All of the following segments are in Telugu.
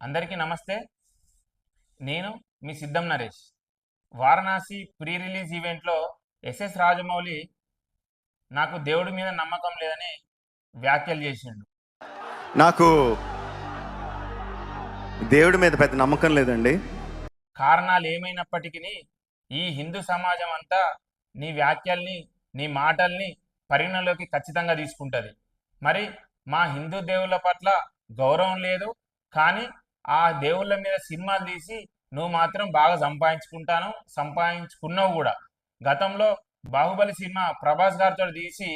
అందరికీ నమస్తే. నేను మీ సిద్ధం నరేష్. వారణాసి ప్రీ రిలీజ్ ఈవెంట్లో ఎస్ఎస్ రాజమౌళి నాకు దేవుడి మీద నమ్మకం లేదని వ్యాఖ్యలు చేసిండు. నాకు దేవుడి మీద పెద్ద నమ్మకం లేదండి. కారణాలు ఏమైనప్పటికీ ఈ హిందూ సమాజం అంతా నీ వ్యాఖ్యల్ని నీ మాటల్ని పరిగణలోకి ఖచ్చితంగా తీసుకుంటుంది. మరి మా హిందూ దేవుళ్ళ పట్ల గౌరవం లేదు కానీ ఆ దేవుళ్ళ మీద సినిమాలు తీసి నువ్వు మాత్రం బాగా సంపాదించుకుంటాను సంపాదించుకున్నావు కూడా. గతంలో బాహుబలి సినిమా ప్రభాస్ గారితో తీసి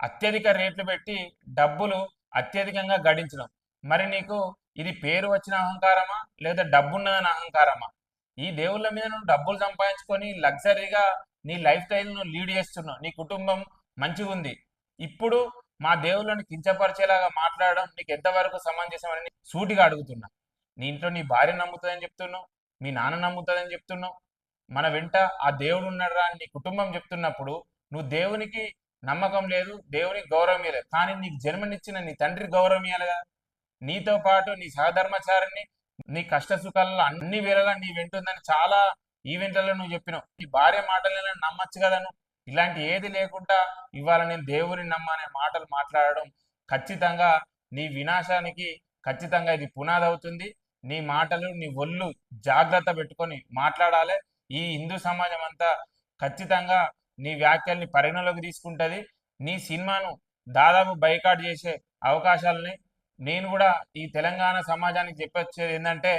అత్యధిక రేట్లు పెట్టి డబ్బులు అత్యధికంగా గడించడం. మరి నీకు ఇది పేరు వచ్చిన అహంకారమా లేదా డబ్బున్నదని అహంకారమా? ఈ దేవుళ్ళ మీద నువ్వు డబ్బులు సంపాదించుకొని లగ్జరీగా నీ లైఫ్ స్టైల్ నువ్వు లీడ్ చేస్తున్నావు. నీ కుటుంబం మంచిగా ఉంది. ఇప్పుడు మా దేవుళ్ళని కించపరిచేలాగా మాట్లాడడం నీకు ఎంతవరకు సమంజసమని సూటిగా అడుగుతున్నా. నీ ఇంట్లో నీ భార్య నమ్ముతుందని చెప్తున్నావు మీ నాన్న నమ్ముతుందని చెప్తున్నావు మన వెంట ఆ దేవుడు ఉన్నాడురా అని నీ కుటుంబం చెప్తున్నప్పుడు నువ్వు దేవునికి నమ్మకం లేదు దేవునికి గౌరవం ఇవ్వలేదు కానీ నీకు జన్మనిచ్చిన నీ తండ్రి గౌరవం ఇవ్వాలి కదా నీతో పాటు నీ సహధర్మచారిని నీ కష్ట సుఖాలలో అన్ని వేళలా నీ వెంటుందని చాలా ఈవెంట్లలో నువ్వు చెప్పినావు. నీ భార్య మాటలను నమ్మచ్చు కదా నువ్వు. ఇలాంటి ఏది లేకుండా ఇవాళ నేను దేవుని నమ్మనే మాటలు మాట్లాడడం ఖచ్చితంగా నీ వినాశానికి ఖచ్చితంగా ఇది పునాది అవుతుంది. నీ మాటలు నీ ఒళ్ళు జాగ్రత్త పెట్టుకొని మాట్లాడాలి. ఈ హిందూ సమాజం అంతా ఖచ్చితంగా నీ వ్యాఖ్యల్ని పరిగణలోకి తీసుకుంటుంది. నీ సినిమాను దాదాపు బైకాట్ చేసే అవకాశాలని నేను కూడా ఈ తెలంగాణ సమాజానికి చెప్పొచ్చేది ఏంటంటే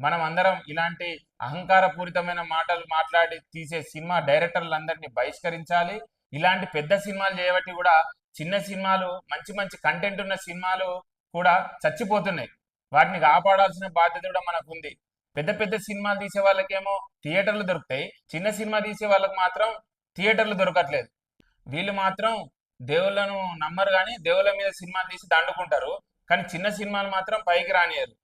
మనం అందరం ఇలాంటి అహంకారపూరితమైన మాటలు మాట్లాడి తీసే సినిమా డైరెక్టర్లందరినీ బహిష్కరించాలి. ఇలాంటి పెద్ద సినిమాలు చేయబట్టి కూడా చిన్న సినిమాలు మంచి మంచి కంటెంట్ ఉన్న సినిమాలు కూడా చచ్చిపోతున్నాయి. వాటిని కాపాడాల్సిన బాధ్యత కూడా మనకు ఉంది పెద్ద పెద్ద సినిమాలు తీసే వాళ్ళకేమో థియేటర్లు దొరుకుతాయి. చిన్న సినిమా తీసే వాళ్ళకి మాత్రం థియేటర్లు దొరకట్లేదు. వీళ్ళు మాత్రం దేవుళ్ళను నమ్మరు కానీ దేవుళ్ళ మీద సినిమాలు తీసి దండుకుంటారు. కానీ చిన్న సినిమాలు మాత్రం పైకి రానియరు.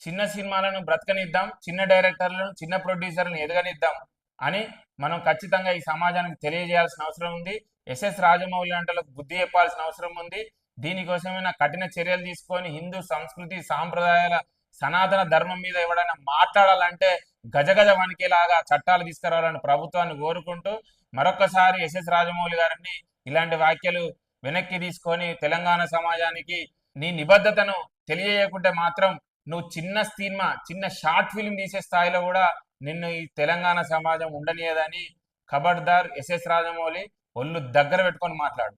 చిన్న సినిమాలను బ్రతకనిద్దాం చిన్న డైరెక్టర్లను చిన్న ప్రొడ్యూసర్లను ఎదగనిద్దాం అని మనం ఖచ్చితంగా ఈ సమాజానికి తెలియజేయాల్సిన అవసరం ఉంది. ఎస్ఎస్ రాజమౌళి అంటలకు బుద్ధి చెప్పాల్సిన అవసరం ఉంది. దీనికోసమైనా కఠిన చర్యలు తీసుకొని హిందూ సంస్కృతి సాంప్రదాయాల సనాతన ధర్మం మీద ఎవడైనా మాట్లాడాలంటే గజగజ వణికేలాగా చట్టాలు తీసుకురావాలని ప్రభుత్వాన్ని కోరుకుంటూ మరొకసారి ఎస్ఎస్ రాజమౌళి గారిని ఇలాంటి వ్యాఖ్యలు వెనక్కి తీసుకొని తెలంగాణ సమాజానికి నీ నిబద్ధతను తెలియజేయకుంటే మాత్రం నువ్వు చిన్న సినిమా చిన్న షార్ట్ ఫిల్మ్ తీసే స్థాయిలో కూడా నిన్ను ఈ తెలంగాణ సమాజం ఉండనియదని ఖబర్దార్ ఎస్ఎస్ రాజమౌళి ఒళ్ళు దగ్గర పెట్టుకొని మాట్లాడు.